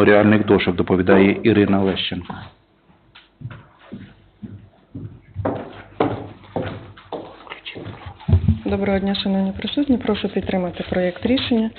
меморіальних дошок, доповідає Ірина Лещенко. Доброго дня, шановні присутні. Прошу підтримати проєкт рішення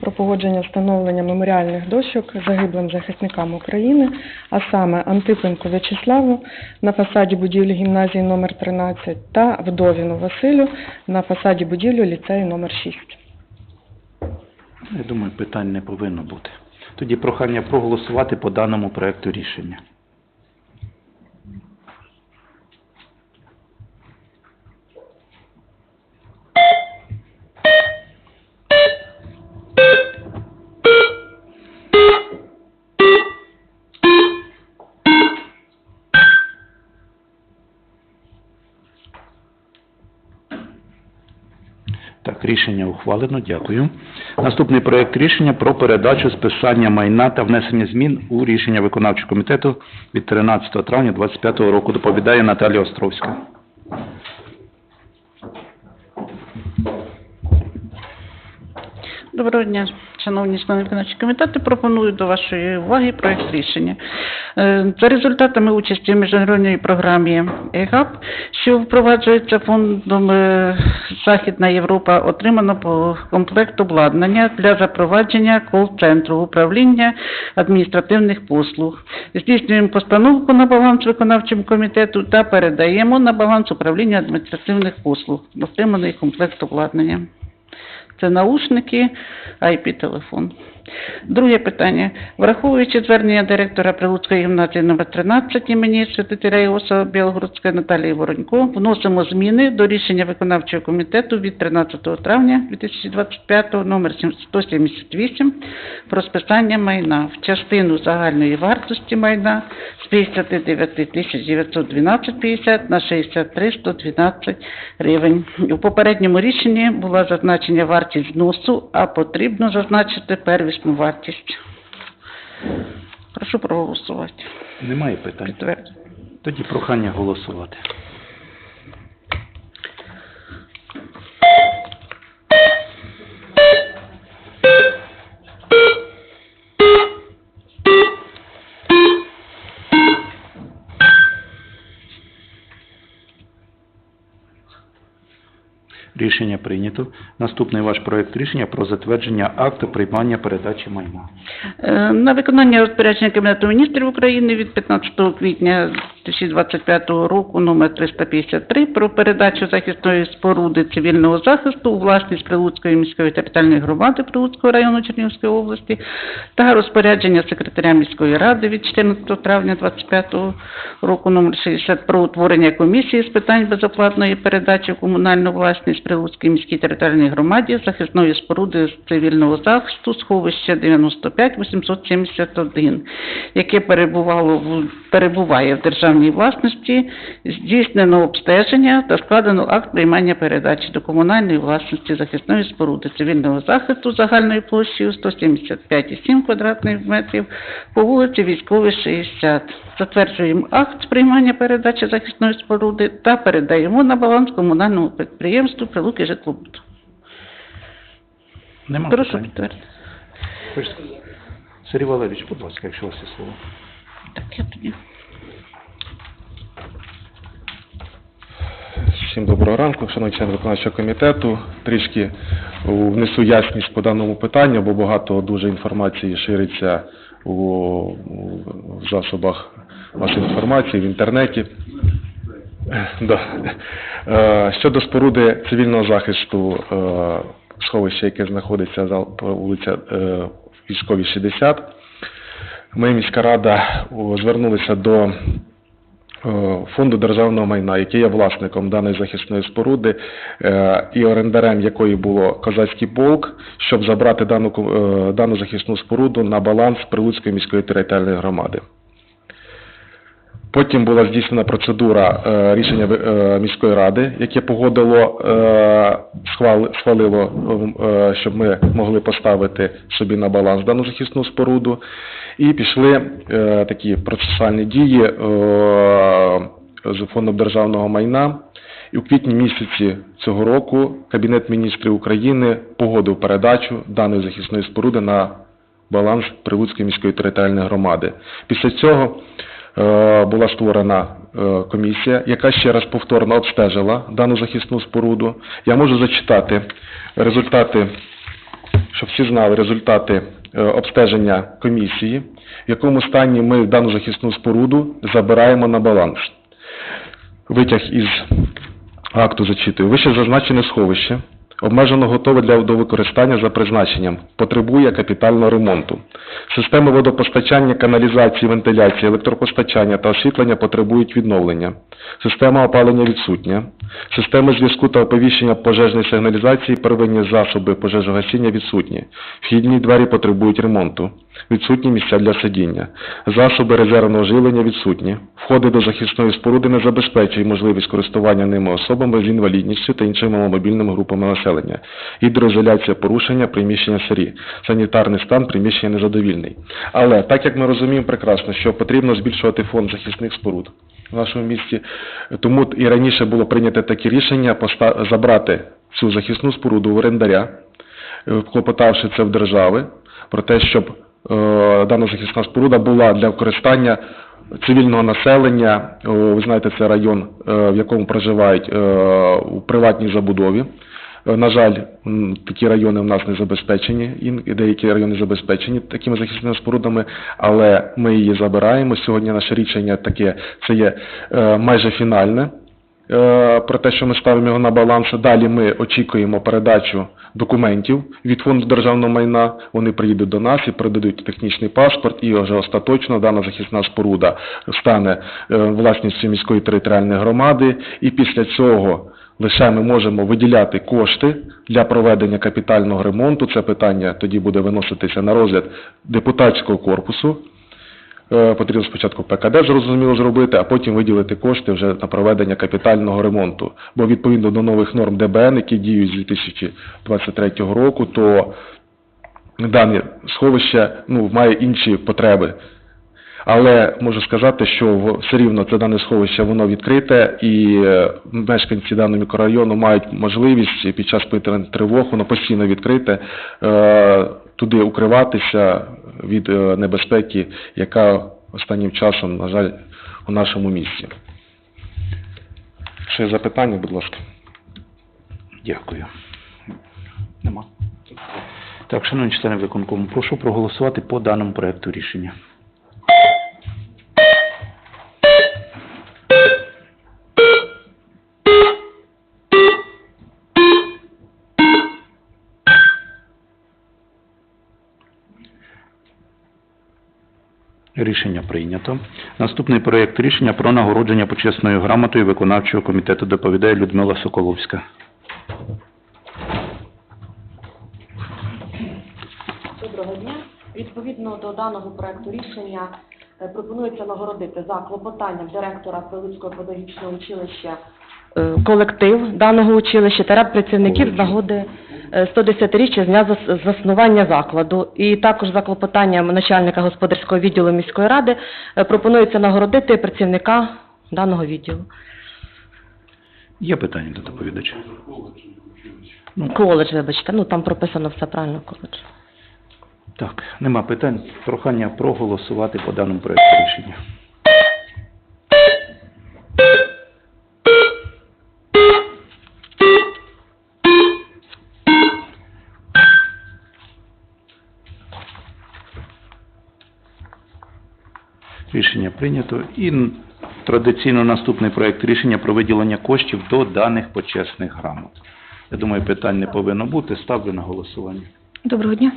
про погодження встановлення меморіальних дощок загиблим захисникам України, а саме Антипенку В'ячеславу на фасаді будівлі гімназії номер 13 та Вдовіну Василю на фасаді будівлі ліцею номер 6. Я думаю, питань не повинно бути. Тоді прохання проголосувати по даному проекту рішення. Ухвалено, дякую. Наступний проект рішення про передачу списання майна та внесення змін у рішення виконавчого комітету від 13 травня 2025 року. Доповідає Наталія Островська. Доброго дня, шановні члени виконавчого комітету. Пропоную до вашої уваги проект рішення. Е, За результатами участі в міжнародній програмі ЕГАП, що впроваджується фондом е, Західна Європа, отримано по комплект обладнання для запровадження кол-центру управління адміністративних послуг. Здійснюємо постановку на баланс виконавчому комітету та передаємо на баланс управління адміністративних послуг. Отриманий комплект обладнання. Це наушники, IP-телефон. Друге питання. Враховуючи звернення директора Прилуцької гімназії номер 13 імені Святителя Іоса Білогородської Наталії Воронько, вносимо зміни до рішення виконавчого комітету від 13 травня 2025 номер 178 про списання майна в частину загальної вартості майна з 59 912,50 на 63 112 гривень. У попередньому рішенні була зазначена вартість зносу, а потрібно зазначити первісну вартість. Прошу проголосувати. Немає питань. Підтверджую. Тоді прохання голосувати. Рішення прийнято. Наступний ваш проект рішення про затвердження акту приймання передачі майна. Е, На виконання розпорядження Кабінету міністрів України від 15 квітня 2025 року номер 353 про передачу захисної споруди цивільного захисту у власність Прилуцької міської територіальної громади Прилуцького району Чернігівської області та розпорядження секретаря міської ради від 14 травня 2025 року номер 60 про утворення комісії з питань безоплатної передачі комунальну власність Прилуцькій міській територіальній громаді захисної споруди цивільного захисту сховище 95 871, яке перебувало в, перебуває в державній власності, здійснено обстеження та складено акт приймання передачі до комунальної власності захисної споруди цивільного захисту загальною площею 175,7 квадратних метрів по вулиці Військовій 60. Затверджуємо акт приймання передачі захисної споруди та передаємо на баланс комунальному підприємству Прилуки житлобуд. Нема Прошу питань. підтвердити. Сергій Валерійович, будь ласка, якщо у вас є слово. Так, я тоді. Всім доброго ранку, шановні члени виконавчого комітету. Трішки внесу ясність по даному питанню, бо багато дуже інформації шириться у, засобах масової інформації в інтернеті. Да. Е, Щодо споруди цивільного захисту е, сховища, яке знаходиться по вулиця е, Військовій 60, ми, міська рада, звернулися до е, Фонду державного майна, який є власником даної захисної споруди е, і орендарем якої було Козацький полк, щоб забрати дану, е, дану захисну споруду на баланс Прилуцької міської територіальної громади. Потім була здійснена процедура е, рішення е, міської ради, яке погодило, е, схвали- схвалило, щоб ми могли поставити собі на баланс дану захисну споруду. І пішли такі процесуальні дії з фондом державного майна. І у квітні місяці цього року Кабінет міністрів України погодив передачу даної захисної споруди на баланс Прилуцької міської територіальної громади. Після цього була створена е, комісія, яка ще раз повторно обстежила дану захисну споруду. Я можу зачитати результати, щоб всі знали результати е, обстеження комісії, в якому стані ми дану захисну споруду забираємо на баланс. Витяг із акту зачитую. Вище зазначене сховище обмежено готове для до використання за призначенням, потребує капітального ремонту. Системи водопостачання, каналізації, вентиляції, електропостачання та освітлення потребують відновлення. Система опалення відсутня. Системи зв'язку та оповіщення пожежної сигналізації, первинні засоби пожежогасіння відсутні. Вхідні двері потребують ремонту. Відсутні місця для сидіння. Засоби резервного живлення відсутні. Входи до захисної споруди не забезпечують можливість користування ними особами з інвалідністю та іншими мобільними групами населення. Гідроізоляція порушення, приміщення сирі. Санітарний стан приміщення незадовільний. Але так як ми розуміємо прекрасно, що потрібно збільшувати фонд захисних споруд в нашому місті, тому і раніше було прийнято таке рішення забрати цю захисну споруду в орендаря, е, клопотавши це в держави, про те, щоб е, дана захисна споруда була для використання цивільного населення. Ви знаєте, це район, е, в якому проживають у приватній забудові. Е, На жаль, такі райони в нас не забезпечені, і деякі райони забезпечені такими захисними спорудами, але ми її забираємо. Сьогодні наше рішення таке, це є е, майже фінальне е, про те, що ми ставимо його на баланс. Далі ми очікуємо передачу документів від фонду державного майна. Вони приїдуть до нас і передадуть технічний паспорт, і вже остаточно дана захисна споруда стане власністю міської територіальної громади. І після цього лише ми можемо виділяти кошти для проведення капітального ремонту. Це питання тоді буде виноситися на розгляд депутатського корпусу. Е, Потрібно спочатку ПКД зрозуміло зробити, а потім виділити кошти вже на проведення капітального ремонту. Бо відповідно до нових норм ДБН, які діють з 2023 року, то дане сховище ну, має інші потреби. Але можу сказати, що все рівно це дане сховище воно відкрите, і е, мешканці даного мікрорайону мають можливість під час повітряних тривог, воно постійно відкрите, е, туди укриватися від е, небезпеки, яка останнім часом, на жаль, у нашому місті. Ще запитання, будь ласка. Дякую. Нема. Так, шановні члени виконкому, прошу проголосувати по даному проекту рішення. Рішення прийнято. Наступний проект рішення про нагородження почесною грамотою виконавчого комітету доповідає Людмила Соколовська. Доброго дня. Відповідно до даного проекту рішення е, пропонується нагородити за клопотанням директора Прилуцького педагогічного училища е, колектив даного училища та ряд працівників з нагоди 110-річчя з дня заснування закладу. І також за клопотанням начальника господарського відділу міської ради е, пропонується нагородити працівника даного відділу. Є питання до доповідача? Ну, Коледж, вибачте, ну там прописано все правильно коледж. так, нема питань. Прохання проголосувати по даному проекту рішення. Прийнято. І традиційно наступний проект рішення про виділення коштів до даних почесних грамот. Я думаю, питань не повинно бути. Ставлю на голосування. Доброго дня.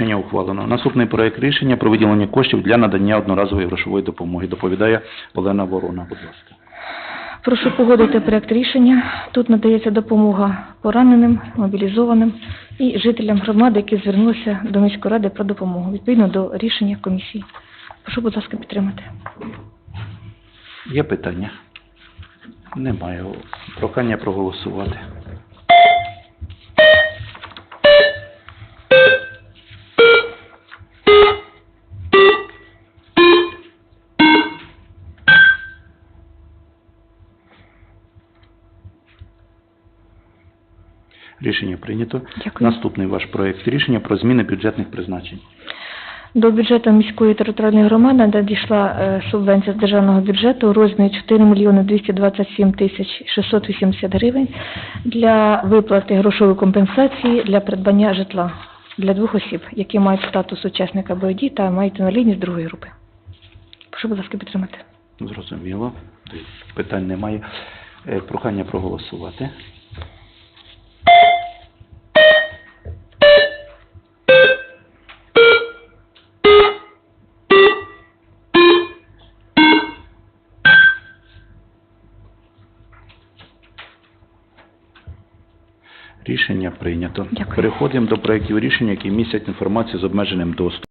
Рішення ухвалено. Наступний проект рішення про виділення коштів для надання одноразової грошової допомоги. Доповідає Олена Ворона. Будь ласка. Прошу погодити проект рішення. Тут надається допомога пораненим, мобілізованим і жителям громади, які звернулися до міської ради про допомогу відповідно до рішення комісії. Прошу, будь ласка, підтримати. Є питання? Немає. Прохання проголосувати. Рішення прийнято. Дякую. Наступний ваш проект рішення про зміни бюджетних призначень. До бюджету міської територіальної громади надійшла е, субвенція з державного бюджету у розмірі 4 мільйони 227 тисяч 680 гривень для виплати грошової компенсації для придбання житла для двох осіб, які мають статус учасника бойових та мають інвалідність другої групи. Прошу, будь ласка, підтримати. Зрозуміло. Питань немає. Е, Прохання проголосувати. Прийнято. Дякую. Переходимо до проєктів рішення, які містять інформацію з обмеженим доступом.